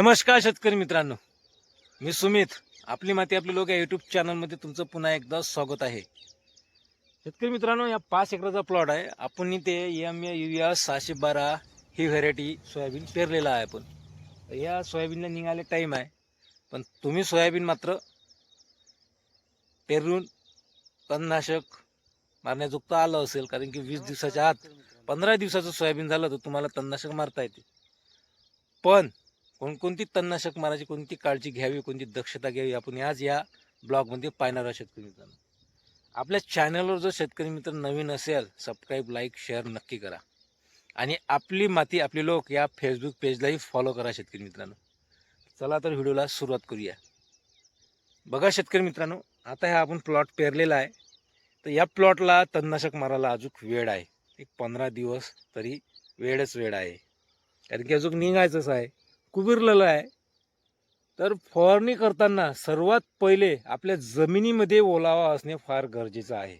नमस्कार शेतकरी मित्रांनो. मी सुमित. आपली माती आपली लोक या युट्यूब चॅनलमध्ये तुमचं पुन्हा एकदा स्वागत आहे. शेतकरी मित्रांनो या पाच एकराचा प्लॉट आहे. आपण ते एम युरिया सहाशे बारा ही व्हेरायटी सोयाबीन पेरलेला आहे आपण. या सोयाबीनला निघाले टाईम आहे. पण तुम्ही सोयाबीन मात्र पेरून तणनाशक मारण्याजोगतं आलं असेल. कारण की वीस दिवसाच्या आत पंधरा दिवसाचं सोयाबीन झालं तर तुम्हाला तणनाशक मारता येते. पण कोणकोणती तणनाशक मारायची कोणती काळजी घ्यावी कोणती दक्षता घ्यावी आपण आज या ब्लॉगमध्ये पाहणार आहोत शेतकरी मित्रांनो. आपल्या चॅनलवर जर शेतकरी मित्र नवीन असेल सबस्क्राईब लाईक शेअर नक्की करा. आणि आपली माती आपले लोक या फेसबुक पेजलाही फॉलो करा शेतकरी मित्रांनो. चला तर व्हिडिओला सुरुवात करूया. बघा शेतकरी मित्रांनो आता हा आपण प्लॉट पेरलेला आहे. तर या प्लॉटला तणनाशक मारायला अजून वेळ आहे. एक पंधरा दिवस तरी वेळच वेळ आहे. कारण की अजून निघायचंच आहे. कुबिरलेलं आहे. तर फवारणी करताना सर्वात पहिले आपल्या जमिनीमध्ये ओलावा असणे फार गरजेचं आहे.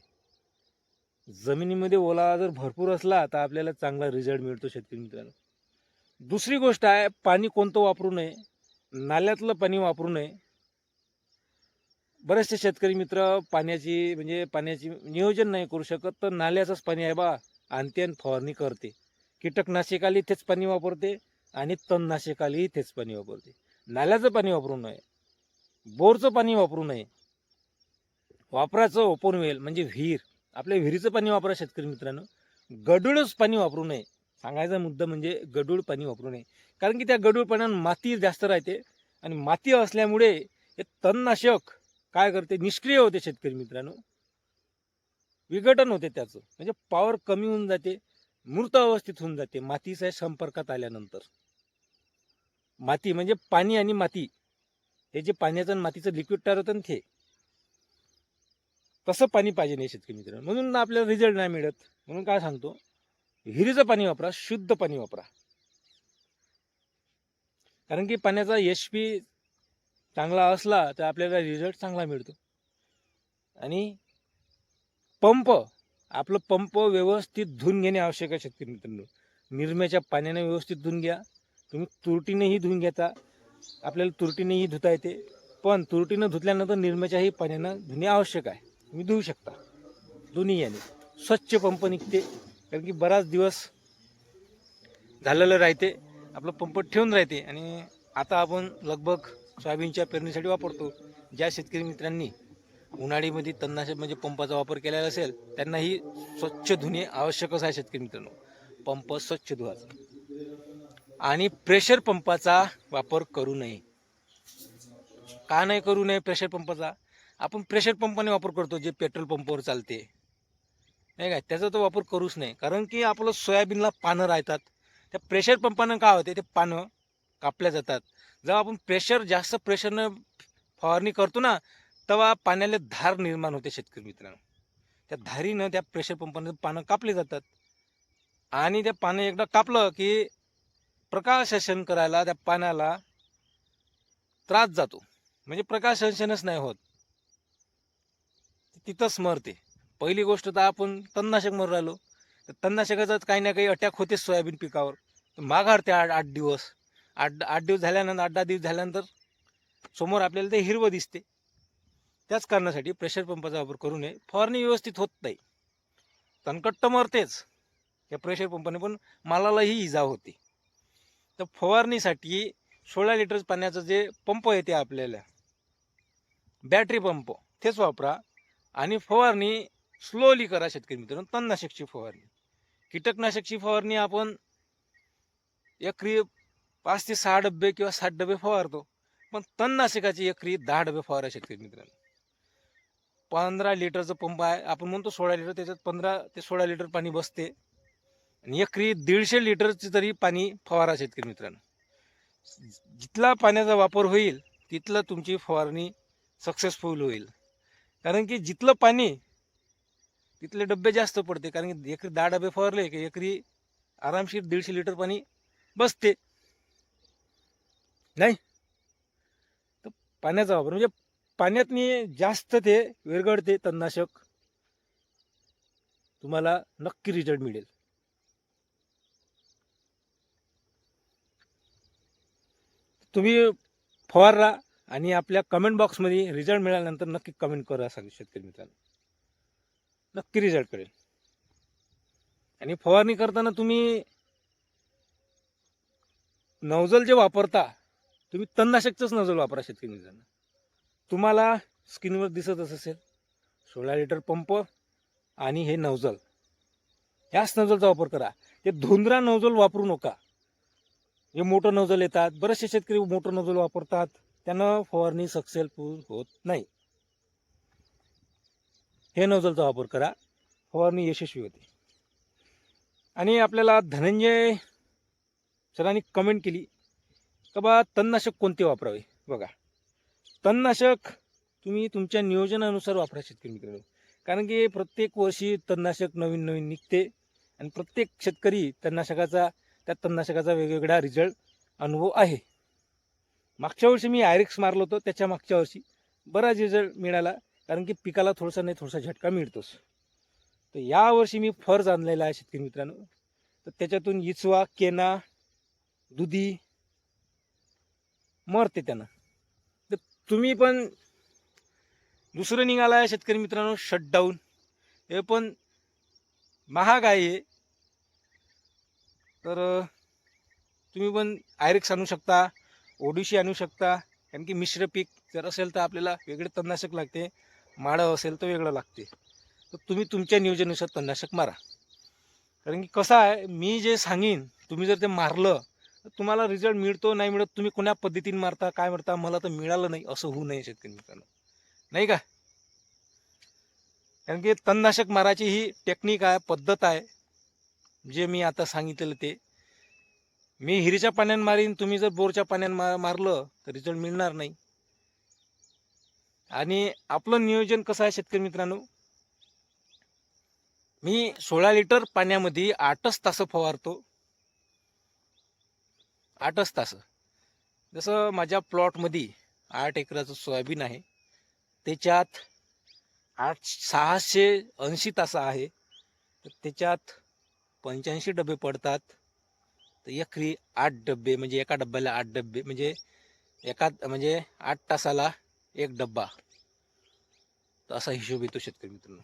जमिनीमध्ये ओलावा जर भरपूर असला तर आपल्याला चांगला रिझल्ट मिळतो शेतकरी मित्रांनो. दुसरी गोष्ट आहे पाणी कोणतं वापरू नये? नाल्यातलं पाणी वापरू नये. बरेचसे शेतकरी मित्र पाण्याची म्हणजे पाण्याची नियोजन नाही करू शकत तर नाल्याचंच पाणी आहे बा आणते आणि फवारणी करते. कीटकनाशकाली तेच पाणी वापरते. आणि तणनाशकालाही तेच पाणी वापरते. नाल्याचं पाणी वापरू नये. बोरचं पाणी वापरू नये. वापराचं ओपन वेल म्हणजे विहीर. आपल्या विहिरीचं पाणी वापरा शेतकरी मित्रांनो. गडूळच पाणी वापरू नये. सांगायचा मुद्दा म्हणजे गडूळ पाणी वापरू नये. कारण की त्या गडूळ पाण्यात माती जास्त राहते आणि माती असल्यामुळे हे तणनाशक काय करते? निष्क्रिय होते शेतकरी मित्रांनो. विघटन होते त्याचं. म्हणजे पॉवर कमी होऊन जाते मृत अवस्थेत होऊन जाते मातीच्या संपर्कात आल्यानंतर. माती म्हणजे पाणी आणि माती. हे जे पाण्याचं आणि मातीचं लिक्विड तयार होतं ना ते. तसं पाणी पाहिजे नाही शेतकरी मित्रांनो. म्हणून आपल्याला रिझल्ट नाही मिळत. म्हणून काय सांगतो? विहिरीचं पाणी वापरा शुद्ध पाणी वापरा. कारण की पाण्याचा एच पी चांगला असला तर आपल्याला रिझल्ट चांगला मिळतो. आणि पंप आपलं पंप व्यवस्थित धुवून घेणे आवश्यक आहे शेतकरी मित्रांनो. निरम्याच्या पाण्याने व्यवस्थित धुवून घ्या. तुम्ही तुरटीनेही धुवून घेता आपल्याला तुरटीनेही धुता येते. पण तुरटीनं धुतल्यानंतर निरम्याच्याही पाण्यानं धुणे आवश्यक आहे. तुम्ही धुवू शकता. दोन्ही याने. स्वच्छ पंप निघते. कारण की बराच दिवस झालेलं राहते. आपलं पंप ठेवून राहते. आणि आता आपण लगभग सोयाबीनच्या पेरणीसाठी वापरतो. ज्या शेतकरी मित्रांनी उन्हाळीमध्ये तणनाशक म्हणजे पंपाचा वापर केलेला असेल त्यांनाही स्वच्छ धुणे आवश्यकच आहे शेतकरी मित्रांनो. पंप स्वच्छ धुवायचा. आणि प्रेशर पंपाचा वापर करू नये. का नाही करू नये प्रेशर पंपाचा आपण प्रेशर पंपाने वापर करतो जे पेट्रोल पंपावर चालते. नाही काय? त्याचा तो वापर करूच नाही कारण की आपलं सोयाबीनला पानं राहतात. त्या प्रेशर पंपानं काय होते? ते पानं कापल्या जातात. जेव्हा आपण प्रेशर जास्त प्रेशरनं फवारणी करतो ना तेव्हा पाण्याला धार निर्माण होते शेतकरी मित्रांनो. त्या धारीनं त्या प्रेशर पंपानं पानं कापले जातात. आणि त्या पानं एकदा कापलं की प्रकाशसन करायला त्या पाण्याला त्रास जातो. म्हणजे प्रकाशनच नाही होत. तिथंच मरते. पहिली गोष्ट तर आपण तणनाशक मरू राहिलो. तर तणनाशकाचा काही ना काही अटॅक होते सोयाबीन पिकावर. माघारते आठ आठ दिवस. आठ आठ दिवस झाल्यानंतर आठ दहा दिवस झाल्यानंतर समोर आपल्याला ते हिरवं दिसते. त्याच कारणासाठी प्रेशर पंपाचा वापर करू नये. फवारणी व्यवस्थित होत नाही. तणकट तर मरतेच. या प्रेशर पंपाने पण मालालाही इजा होते. तर फवारणीसाठी सोळा लिटर पाण्याचं जे पंप येते आपल्याला बॅटरी पंप तेच वापरा आणि फवारणी स्लोली करा शेतकरी मित्रांनो तणनाशकची फवारणी. कीटकनाशकची फवारणी आपण एकरी पाच ते सहा डबे किंवा सात डबे फवारतो पण तणनाशकाची एकरी दहा डबे फवारा शेतकरी मित्रांनो. पंधरा लिटरचं पंप आहे आपण म्हणतो सोळा लिटर त्याच्यात पंधरा ते सोळा लिटर पाणी बसते. आणि एकरी दीडशे लिटरची तरी पाणी फवारा शेतकरी मित्रांनो. जितला पाण्याचा वापर होईल तिथलं तुमची फवारणी सक्सेसफुल होईल. कारण की जिथलं पाणी तिथले डबे जास्त पडते. कारण की एकरी दहा डबे फवारले की एकरी आरामशीर दीडशे लिटर पाणी बसते. नाही? तर पाण्याचा वापर म्हणजे पाण्यातनी जास्त ते विरघळते तणनाशक तुम्हाला नक्की रिझल्ट मिळेल. तुम्ही फवारा आणि आपल्या कमेंट बॉक्समध्ये रिझल्ट मिळाल्यानंतर नक्की कमेंट करा सांगू शेतकरी मित्रांनो. नक्की रिझल्ट कळेल आणि फवारणी करताना तुम्ही नवजल जे वापरता तुम्ही तणनाशकचंच नवजल वापरा शेतकरी मित्रांनो. तुम्हाला स्किनवर दिसतच असेल सोळा लिटर पंप आणि हे नवजल ह्याच नवजलचा वापर करा. ते धुंदरा नवजल वापरू नका. हे मोटर नवजल येतात. बरेचसे शेतकरी मोटर नोजल वापरतात. त्यानं फवारणी सक्सेसफुल होत नाही. हे नवजलचा वापर करा. फवारणी यशस्वी होते. आणि आपल्याला धनंजय सरांनी कमेंट केली का बा तणनाशक कोणते वापरावे? बघा. तणनाशक तुम्ही तुमच्या नियोजनानुसार वापरा शेतकरी मित्रांनो. कारण की प्रत्येक वर्षी तणनाशक नवीन नवीन निघते. आणि प्रत्येक शेतकरी तणनाशकाचा त्या तणनाशकाचा वेगवेगळा रिझल्ट अनुभव आहे. मागच्या वर्षी मी आयरिक्स मारलो होतो त्याच्या मागच्या वर्षी बराच रिझल्ट मिळाला कारण की पिकाला थोडासा नाही थोडासा झटका मिळतोच. तर यावर्षी मी फर्ज आणलेला आहे शेतकरी मित्रांनो. तर त्याच्यातून इचवा केना दुधी मरते त्यानं. तर तुम्ही पण दुसरं निघाला आहे शेतकरी मित्रांनो शटडाऊन हे पण महाग आहे. तर तुम्ही पण आयरिक्स आणू शकता ओडिशी आणू शकता कारण की मिश्र पीक जर असेल तर आपल्याला वेगळे तणनाशक लागते माळं असेल तर वेगळं लागते. तर तुम्ही तुमच्या नियोजनानुसार तणनाशक मारा. कारण की कसं आहे मी जे सांगीन तुम्ही जर ते मारलं तर तुम्हाला रिझल्ट मिळतो नाही मिळत तुम्ही कोण्या पद्धतीने मारता काय मारता मला तर मिळालं नाही असं होऊ नये शेतकरी मित्रांनो. नाही का? कारण की तणनाशक मारायची ही टेक्निक आहे पद्धत आहे. जे मी आता सांगितलेलं ते. मी हिरीच्या पाण्यानं मारीन तुम्ही जर बोरच्या पाण्यानं मा मारलं तर रिझल्ट मिळणार नाही. आणि आपलं नियोजन कसं आहे शेतकरी मित्रांनो? मी सोळा लिटर पाण्यामध्ये आठच तास फवारतो. आठच तास. जसं माझ्या प्लॉटमध्ये आठ एकराचं सोयाबीन आहे. त्याच्यात आठ सहाशे ऐंशी तास आहे. तर त्याच्यात पंच्याऐंशी डबे पडतात. तर एकरी आठ डबे म्हणजे एका डब्याला आठ डबे म्हणजे एका म्हणजे आठ तासाला एक डब्बा. तर असा हिशोब येतो शेतकरी मित्रांनो.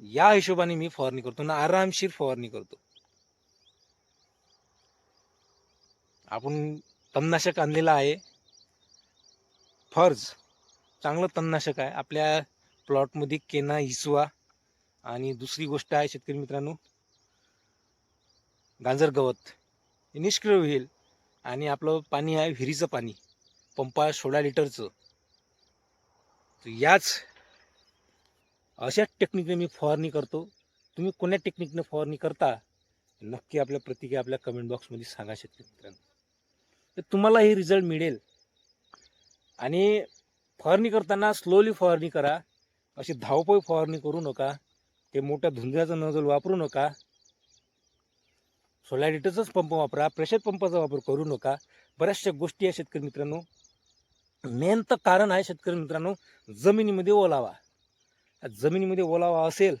या हिशोबाने मी फवारणी करतो ना आरामशीर फवारणी करतो. आपण तणनाशक आणलेलं आहे. फर्ज. चांगलं तणनाशक आहे. आपल्या प्लॉटमध्ये केना हिसवा आणि दुसरी गोष्ट आहे शेतकरी मित्रांनो गांजर गवत हे निष्क्रिय होईल आणि आपलं पाणी आहे विहिरीचं पाणी पंपा सोळा लिटरचं. तर याच अशाच टेक्निकने मी फवारणी करतो. तुम्ही कोण्या टेक्निकने फवारणी करता नक्की आपल्या प्रतिक्रिया आपल्या कमेंट बॉक्समध्ये सांगा शेतकरी मित्रांनो. तर तुम्हाला हे रिझल्ट मिळेल. आणि फवारणी करताना स्लोली फवारणी करा. अशी धावपळ फवारणी करू नका. ते मोठ्या धुंद्याचं नजल वापरू नका. सोळा पंप वापरा प्रेशर पंपाचा वापर करू नका. बऱ्याचशा गोष्टी आहे शेतकरी मित्रांनो. मेन तर कारण आहे शेतकरी मित्रांनो जमिनीमध्ये ओलावा. जमिनीमध्ये ओलावा असेल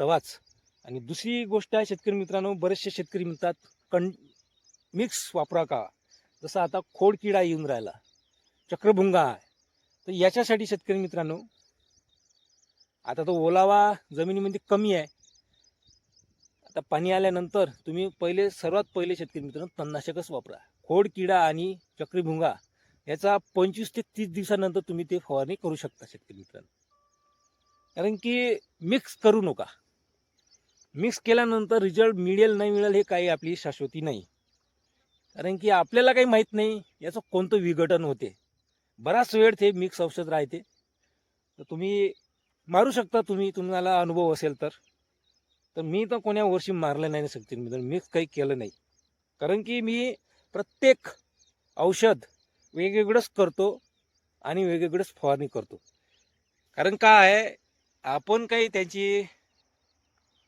तवाच. आणि दुसरी गोष्ट आहे शेतकरी मित्रांनो बरेचसे शेतकरी म्हणतात कण मिक्स वापरा का? जसं आता खोडकिडा येऊन राहिला चक्रभुंगा आहे. तर याच्यासाठी शेतकरी मित्रांनो आता तो ओलावा जमिनीमध्ये कमी आहे. आता पाणी आल्यानंतर तुम्ही पहिले सर्वात पहिले शेतकरी मित्रांनो तणनाशकच वापरा. खोडकिडा आणि चक्रीभुंगा याचा पंचवीस ते तीस दिवसानंतर तुम्ही ते फवारणी करू शकता शेतकरी मित्रांनो. कारण की मिक्स करू नका. मिक्स केल्यानंतर रिझल्ट मिळेल नाही मिळेल हे काही आपली शाश्वती नाही. कारण की आपल्याला काही माहीत नाही याचं कोणतं विघटन होते. बराच वेळ ते मिक्स औषध राहते. तर तुम्ही मारू शकता तुम्ही तुम्हाला अनुभव असेल तर. तर मी तर कोण्या वर्षी मारलं नाही शकते मी तर मिक्स काही केलं नाही. कारण की मी प्रत्येक औषध वेगवेगळंच करतो आणि वेगवेगळंच फवारणी करतो. कारण काय आहे आपण काही त्याची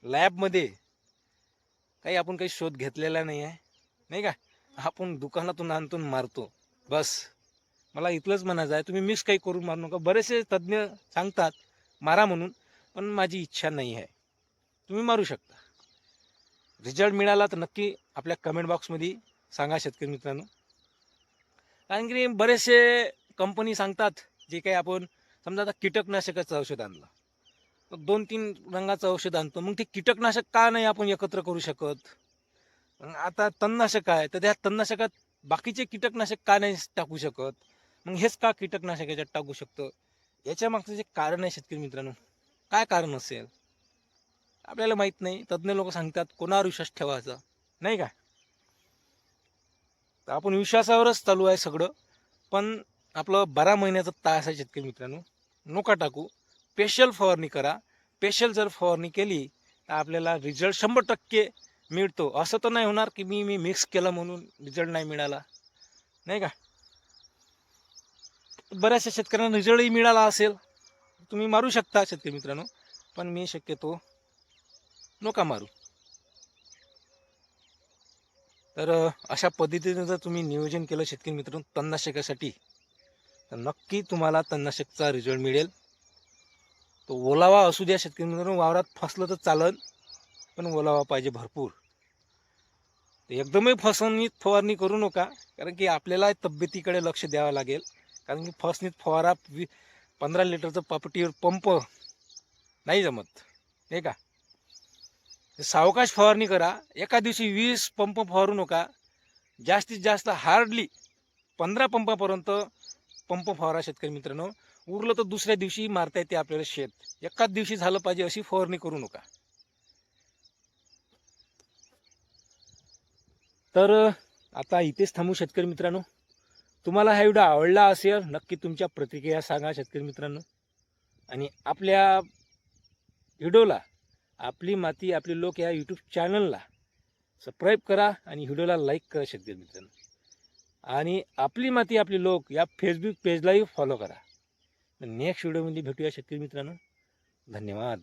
लॅबमध्ये काही आपण काही शोध घेतलेला नाही आहे. नाही का? आपण दुकानातून आणतून मारतो. बस. मला इथलंच म्हणायचं आहे तुम्ही मिक्स काही करून मारू नका. बरेचसे तज्ज्ञ सांगतात मारा म्हणून पण माझी इच्छा नाही आहे. तुम्ही मारू शकता. रिझल्ट मिळाला तर नक्की आपल्या कमेंट बॉक्समध्ये सांगा शेतकरी मित्रांनो. कारण की बरेचसे कंपनी सांगतात जे काही आपण समजा आता कीटकनाशकाचं औषध आणलं. तर दोन तीन रंगाचं औषध आणतो. मग ते कीटकनाशक का नाही आपण एकत्र करू शकत? मग आता तणनाशक आहे तर त्या तणनाशकात बाकीचे कीटकनाशक का नाही टाकू शकत? मग हेच का कीटकनाशक याच्यात टाकू शकतं? याच्या मागचं जे कारण आहे शेतकरी मित्रांनो काय कारण असेल? आपल्याला माहीत नाही. तज्ज्ञ लोक सांगतात कोणावर विश्वास ठेवायचा? नाही का? तर आपण विश्वासावरच चालू आहे सगळं. पण आपलं बारा महिन्याचं तास आहे शेतकरी मित्रांनो. नोका टाकू. स्पेशल फवारणी करा. स्पेशल जर फवारणी केली तर आपल्याला रिझल्ट शंभर टक्के मिळतो. असं तर नाही होणार की मी मी मिक्स केलं म्हणून रिझल्ट नाही मिळाला. नाही का? बऱ्याचशा शेतकऱ्यांना रिझल्टही मिळाला असेल. तुम्ही मारू शकता शेतकरी मित्रांनो. पण मी शक्यतो नका मारू. तर अशा पद्धतीने जर तुम्ही नियोजन केलं शेतकरी मित्रांनो तणनाशकासाठी तर नक्की तुम्हाला तणनाशकचा रिझल्ट मिळेल. तो ओलावा असू द्या शेतकरी मित्रांनो वावरात फसलं तर चालन पण ओलावा पाहिजे भरपूर. एकदमही फसवणीत फवारणी करू नका कारण की आपल्याला तब्येतीकडे लक्ष द्यावं लागेल. कारण की फसणीत फवारा वी पंधरा लिटरचं पापटीवर पंप नाही जमत नाही का? सावकाश फवारणी करा. एका दिवशी वीस पंप फवारू नका. जास्तीत जास्त हार्डली पंधरा पंपापर्यंत पंप फवारा शेतकरी मित्रांनो. उरलं तर दुसऱ्या दिवशी मारता येते आपल्याला शेत. एकाच दिवशी झालं पाहिजे अशी फवारणी करू नका. तर आता इथेच थांबू शेतकरी मित्रांनो. तुम्हाला हा व्हिडिओ आवडला असेल नक्की तुमच्या प्रतिक्रिया सांगा शेतकरी मित्रांनो. आणि आपल्या व्हिडिओला आपली माती आपले लोक या यूट्यूब चॅनलला सबस्क्राईब करा आणि व्हिडिओला लाईक करा शेतकरी मित्रांनो. आणि आपली माती आपले लोक या फेसबुक पेजलाही फॉलो करा. नेक्स्ट व्हिडिओमध्ये भेटूया शेतकरी मित्रांनो. धन्यवाद.